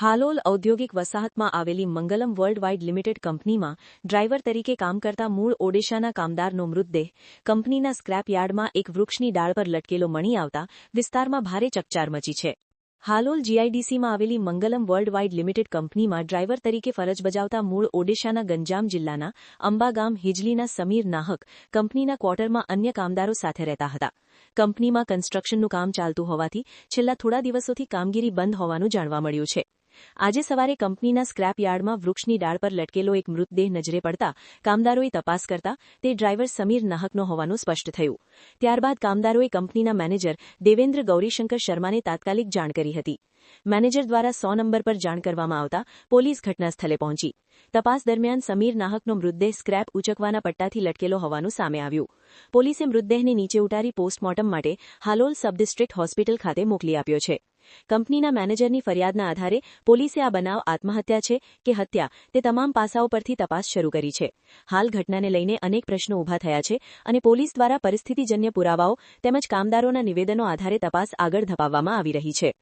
હાલોલ ઔદ્યોગિક વસાહતમાં આવેલી મંગલમ વર્લ્ડ વાઇડ લિમિટેડ કંપનીમાં ડ્રાઈવર તરીકે કામ કરતા મૂળ ઓડિશાના કામદારનો મૃતદેહ કંપનીના સ્ક્રેપ યાર્ડમાં એક વૃક્ષની ડાળ પર લટકેલો મણી આવતા વિસ્તારમાં ભારે ચકચાર મચી છે. હાલોલ જીઆઈડીસીમાં આવેલી મંગલમ વર્લ્ડ વાઇડ લિમિટેડ કંપનીમાં ડ્રાઈવર તરીકે ફરજ બજાવતા મૂળ ઓડિશાના ગંજામ જિલ્લાના અંબાગામ હિજલીના સમીર નાહક કંપનીના ક્વાર્ટરમાં અન્ય કામદારો સાથે રહેતા હતા. કંપનીમાં કન્સ્ટ્રક્શનનું કામ ચાલતું હોવાથી છેલ્લા થોડા દિવસોથી કામગીરી બંધ હોવાનું જાણવા મળ્યું છે. આજે સવારે કંપનીના સ્ક્રેપ યાર્ડમાં વૃક્ષની ડાળ પર લટકેલો એક મૃતદેહ નજરે પડતા કામદારોએ તપાસ કરતા તે ડ્રાઈવર સમીર નાહકનો હોવાનું સ્પષ્ટ થયું. ત્યારબાદ કામદારોએ કંપનીના મેનેજર દેવેન્દ્ર ગૌરીશંકર શર્માને તાત્કાલિક જાણ કરી હતી. મેનેજર દ્વારા સો નંબર પર જાણ કરવામાં આવતા પોલીસ ઘટનાસ્થળે પહોંચી. તપાસ દરમિયાન સમીર નાહકનો મૃતદેહ સ્ક્રેપ ઉચકવાના પટ્ટાથી લટકેલો હોવાનું સામે આવ્યું. પોલીસે મૃતદેહને નીચે ઉતારી પોસ્ટમોર્ટમ માટે હાલોલ સબ ડિસ્ટ્રિક્ટ હોસ્પિટલ ખાતે મોકલી આપ્યો છે. કંપનીના મેનેજરની ફરિયાદના આધારે પોલીસે આ બનાવ આત્મહત્યા છે કે હત્યા તે તમામ પાસાઓ પરથી તપાસ શરૂ કરી છે. હાલ ઘટનાને લઈને અનેક પ્રશ્નો ઊભા થયા છે અને પોલીસ દ્વારા પરિસ્થિતિજન્ય પુરાવાઓ તેમજ કામદારોના નિવેદનો આધારે તપાસ આગળ ધપાવવામાં આવી રહી છે.